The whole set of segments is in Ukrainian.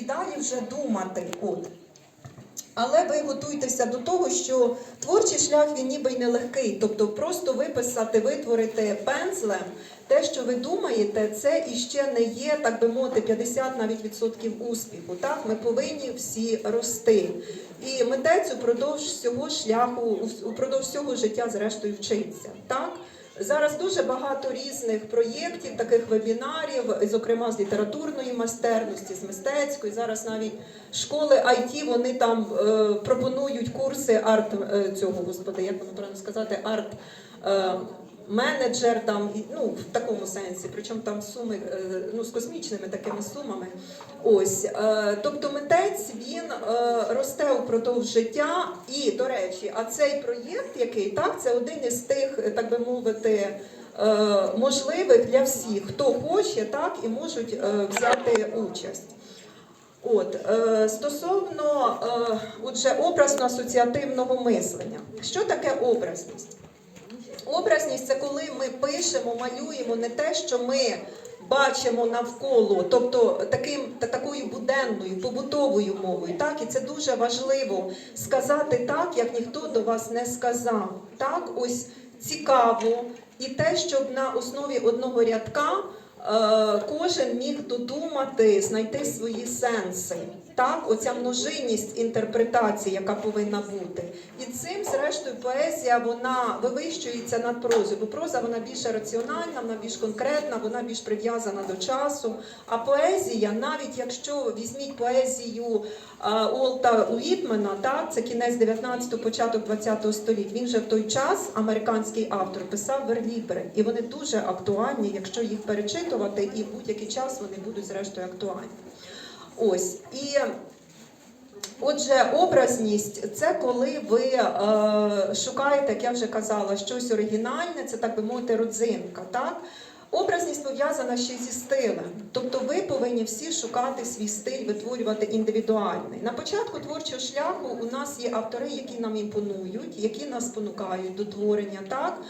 і далі вже думати. От. Але ви готуйтеся до того, що творчий шлях він ніби й нелегкий. Тобто просто виписати, витворити пензлем те, що ви думаєте, це іще не є, так би мовити, 50 навіть відсотків успіху. Так, ми повинні всі рости. І митець упродовж всього шляху, упродовж всього життя, зрештою, вчиться. Так? Зараз дуже багато різних проєктів, таких вебінарів, зокрема з літературної майстерності, з мистецької. Зараз навіть школи IT, вони там е, пропонують курси арт е, цього, господи, як воно правильно сказати, арт. Е, Менеджер там ну в такому сенсі, причому там суми е, ну з космічними такими сумами. Ось е, тобто митець він е, росте упродовж життя. І до речі, а цей проєкт, який так, це один із тих, так би мовити, можливих для всіх, хто хоче, так і можуть взяти участь. От стосовно отже, образно-асоціативного мислення, що таке образність? Образність це коли ми пишемо, малюємо не те, що ми бачимо навколо, тобто таким та такою буденною, побутовою мовою. Так, і це дуже важливо сказати так, як ніхто до вас не сказав. Так, ось цікаво, і те, щоб на основі одного рядка. Е, Кожен міг додумати, знайти свої сенси. Так, оця множинність інтерпретацій, яка повинна бути. І цим, зрештою, поезія вона вивищується над прозою, бо проза вона більш раціональна, вона більш конкретна, вона більш прив'язана до часу. А поезія, навіть якщо візьміть поезію а, Уолта Уітмена, так, це кінець 19-го, початок 20-го століття. Він же в той час, американський автор, писав верлібри, і вони дуже актуальні, якщо їх перечитувати, і в будь-який час вони будуть зрештою актуальні. Ось і Отже, образність це коли ви е, шукаєте, як я вже казала, щось оригінальне, це так би мовити, родзинка. Так? Образність пов'язана ще зі стилем. Тобто ви повинні всі шукати свій стиль, витворювати індивідуальний. На початку творчого шляху у нас є автори, які нам імпонують, які нас спонукають до творення. Так?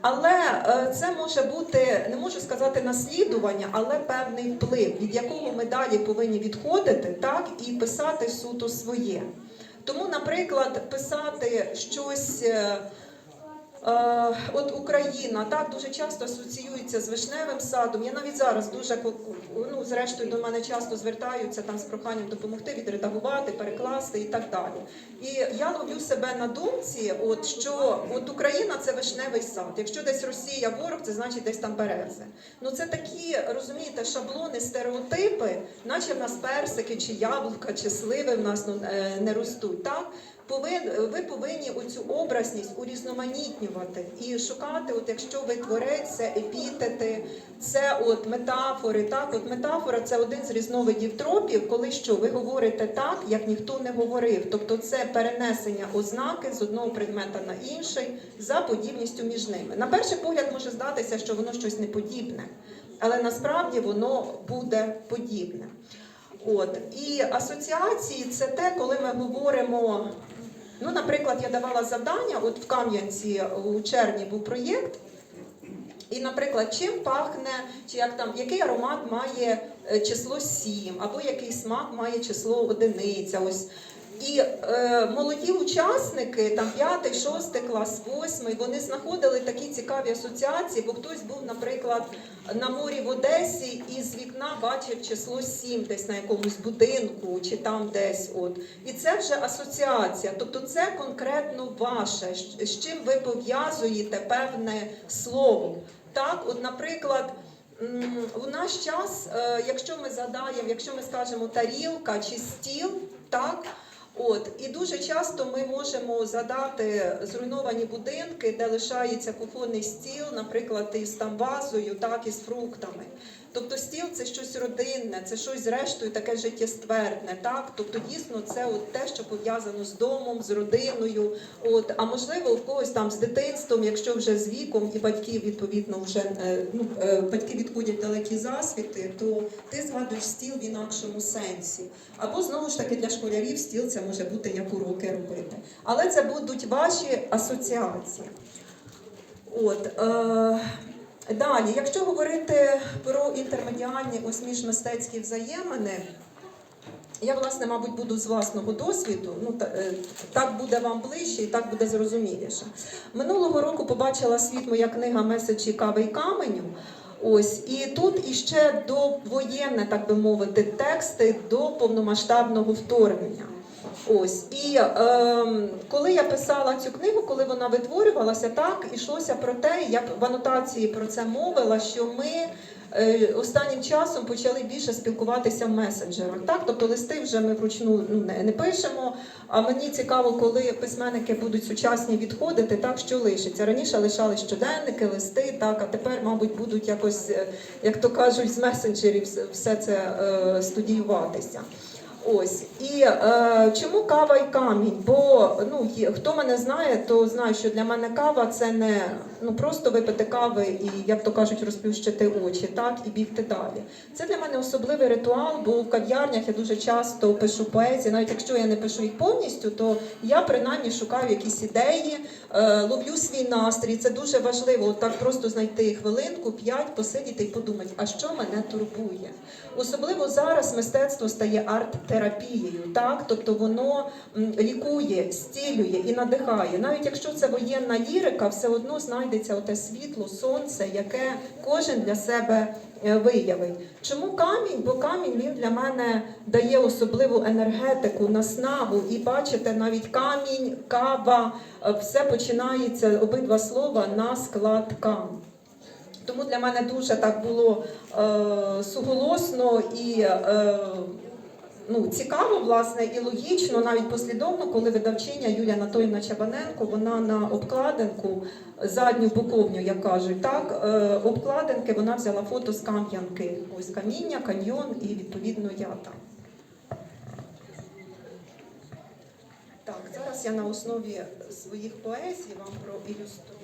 Але е, це може бути, не можу сказати наслідування, але певний вплив, від якого ми далі повинні відходити, так і писати суто своє. Тому, наприклад, писати щось. Е, От Україна так дуже часто асоціюється з вишневим садом. Я навіть зараз дуже ну, зрештою до мене часто звертаються там з проханням допомогти, відредагувати, перекласти і так далі. І я ловлю себе на думці, от що от Україна це вишневий сад. Якщо десь Росія ворог, це значить десь там берези. Ну це такі розумієте, шаблони, стереотипи, наче в нас персики, чи яблука, чи сливи в нас ну, е, не ростуть. Так ви повинні оцю образність урізноманітнювати і шукати, от якщо ви творець, це епітети, це от метафори. Так, от метафора це один з різновидів тропів, коли що ви говорите так, як ніхто не говорив. Тобто це перенесення ознаки з одного предмета на інший за подібністю між ними. На перший погляд може здатися, що воно щось неподібне, але насправді воно буде подібне. От і асоціації це те, коли ми говоримо. Ну, наприклад, я давала завдання, от в Кам'янці у червні був проєкт. І, наприклад, чим пахне, чи як там, який аромат має е, число 7, або який смак має число одиниця. Ось. І е, молоді учасники, там 5, 6 клас, 8, вони знаходили такі цікаві асоціації, бо хтось був, наприклад, на морі в Одесі і з вікна бачив число 7 десь на якомусь будинку чи там десь. От. І це вже асоціація, тобто це конкретно ваше, з чим ви пов'язуєте певне слово. Так, от, наприклад. У наш час, е, якщо ми згадаємо, якщо ми скажемо тарілка чи стіл, так От і дуже часто ми можемо задати зруйновані будинки, де лишається кухонний стіл, наприклад, із там вазою, так з фруктами. Тобто стіл це щось родинне, це щось зрештою таке життєствердне, так тобто дійсно це от те, що пов'язано з домом, з родиною. От а можливо, в когось там з дитинством, якщо вже з віком і батьки відповідно вже е, ну е, батьки відходять далекі засвіти, то ти згадуєш стіл в інакшому сенсі. Або знову ж таки для школярів стіл це може бути як уроки робити. Але це будуть ваші асоціації. От, е, далі, якщо говорити про інтермедіальні ось міжмистецькі взаємини, Я, власне, мабуть, буду з власного досвіду. Ну та- е, так буде вам ближче і так буде зрозуміліше. Минулого року побачила світ моя книга Меседжі кави і каменю. Ось і тут іще довоєнне, так би мовити, тексти до повномасштабного вторгнення. Ось і ем, коли я писала цю книгу, коли вона витворювалася, так ішлося про те, я в анотації про це мовила, що ми е, останнім часом почали більше спілкуватися в месенджерах. Так, тобто листи вже ми вручну ну, не, не пишемо. А мені цікаво, коли письменники будуть сучасні відходити, так що лишиться. Раніше лишали щоденники, листи, так, а тепер, мабуть, будуть якось, е, як то кажуть, з месенджерів все це е, студіюватися. Ось і е, чому кава і камінь? Бо ну є- хто мене знає, то знає, що для мене кава це не ну просто випити кави і, як то кажуть, розплющити очі, так і бігти далі. Це для мене особливий ритуал, бо в кав'ярнях я дуже часто пишу поезії. Навіть якщо я не пишу їх повністю, то я принаймні шукаю якісь ідеї, е, ловлю свій настрій. Це дуже важливо. Так просто знайти хвилинку, п'ять, посидіти і подумати, а що мене турбує. Особливо зараз мистецтво стає арт-терапією, так тобто воно лікує, стілює і надихає. Навіть якщо це воєнна лірика, все одно знайдеться оте світло, сонце, яке кожен для себе е, виявить. Чому камінь? Бо камінь він для мене дає особливу енергетику, наснагу. І бачите, навіть камінь, кава, е, все починається обидва слова на склад кам. Тому для мене дуже так було е, суголосно і е, ну, цікаво, власне, і логічно, навіть послідовно, коли видавчиня Юлія Анатоліївна Чабаненко, вона на обкладинку, задню боковню, як кажуть, так, е, обкладинки вона взяла фото з Кам'янки. Ось каміння, каньйон і відповідно я там. Так, зараз я на основі своїх поезій вам проілюструю.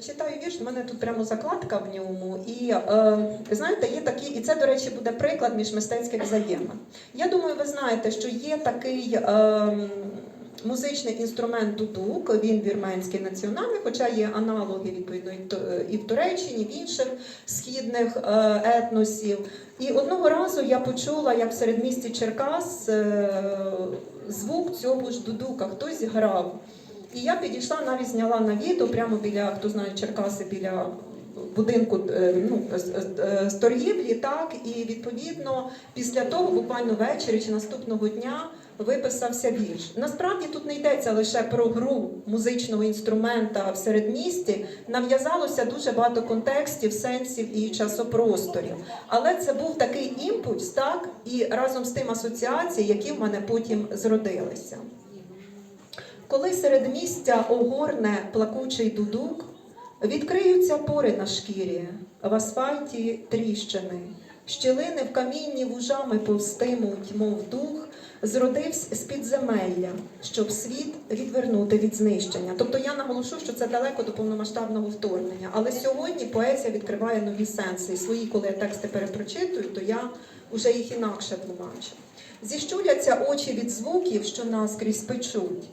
Зачитаю вірш, в мене тут прямо закладка в ньому. І е, знаєте, є такі, і це, до речі, буде приклад між мистецьких взаємин. Я думаю, ви знаєте, що є такий е, музичний інструмент дудук, він вірменський національний, хоча є аналоги відповідно і в Ту- і в інших східних е, етносів. І одного разу я почула, як в середмісті Черкас е, звук цього ж дудука, хтось грав. І я підійшла, навіть зняла на відео прямо біля, хто знає Черкаси, біля будинку е, ну, з- з- з торгівлі, так, і відповідно після того, буквально ввечері чи наступного дня, виписався вірш. Насправді тут не йдеться лише про гру музичного інструмента в середмісті, нав'язалося дуже багато контекстів, сенсів і часопросторів. Але це був такий імпульс, так, і разом з тим асоціації, які в мене потім зродилися. Коли середмістя огорне плакучий дудук, відкриються пори на шкірі, в асфальті тріщини, щілини в камінні вужами повстимуть, мов дух, зродився з підземелля, щоб світ відвернути від знищення. Тобто я наголошу, що це далеко до повномасштабного вторгнення. Але сьогодні поезія відкриває нові сенси. Свої, коли я тексти перепрочитую, то я вже їх інакше тлумачу. Зіщуляться очі від звуків, що наскрізь печуть.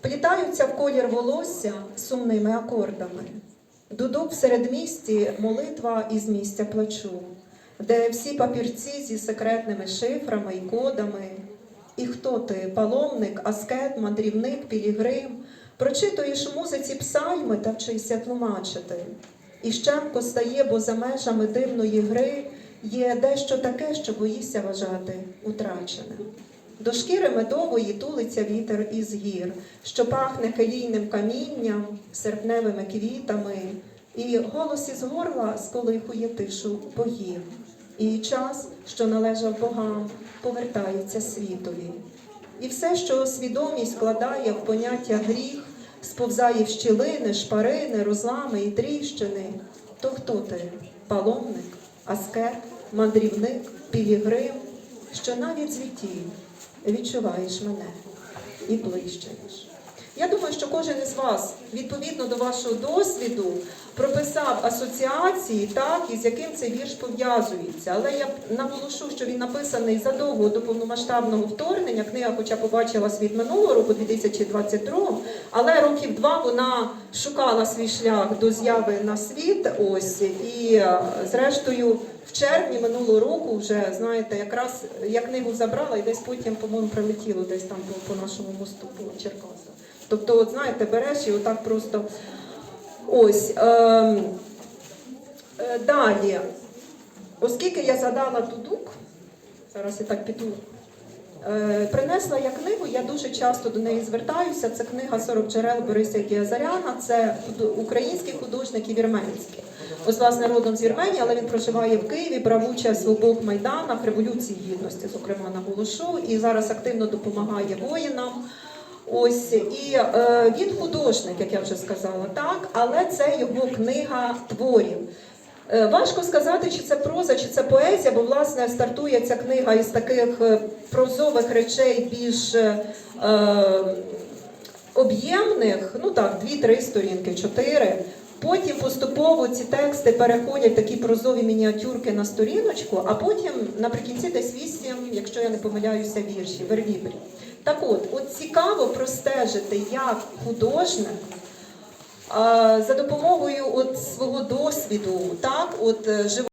Вплітаються в колір волосся сумними акордами. Дудук в середмісті молитва із місця плачу, де всі папірці зі секретними шифрами і кодами. І хто ти, паломник, аскет, мандрівник, пілігрим, прочитуєш музиці псальми та вчишся тлумачити. І щемко стає, бо за межами дивної гри є дещо таке, що боїшся вважати утраченим. До шкіри медової тулиться вітер із гір, що пахне келійним камінням, серпневими квітами, і голос із горла сколихує тишу богів. І час, що належав богам, повертається світові. І все, що свідомість складає в поняття гріх, сповзає в щілини, шпарини, розлами і тріщини. То хто ти? Паломник, аскет, мандрівник, пілігрим, що навіть звітів відчуваєш мене і ближчаєш. Я думаю, що кожен із вас відповідно до вашого досвіду прописав асоціації, так, із яким цей вірш пов'язується. Але я наголошу, що він написаний задовго до повномасштабного вторгнення. Книга, хоча побачила світ минулого року, 2022, але років два вона шукала свій шлях до зяви на світ. Ось і е, зрештою. В червні минулого року вже знаєте, якраз я книгу забрала і десь потім, по-моєму, прилетіло десь там по нашому мосту по Черкасах. Тобто, от знаєте, береш і отак просто ось. ем, е, далі, оскільки я задала тудук, зараз я так піду. Е, Принесла я книгу, я дуже часто до неї звертаюся. Це книга «40 джерел Бориса Гіазаряна, це український художник і вірменський. Ось власне родом з Вірменії, але він проживає в Києві, брав участь в обох майданах Революції Гідності, зокрема наголошу, і зараз активно допомагає воїнам. Ось і е, він художник, як я вже сказала, так, але це його книга творів. Е, Важко сказати, чи це проза, чи це поезія, бо власне стартує ця книга із таких е, прозових речей більш е, е, об'ємних, ну так, дві-три сторінки, чотири. Потім поступово ці тексти переходять такі прозові мініатюрки на сторіночку, а потім наприкінці десь вісім, якщо я не помиляюся, вірші, вервібрі. Так от, от цікаво простежити, як художник за допомогою от свого досвіду, так, от е,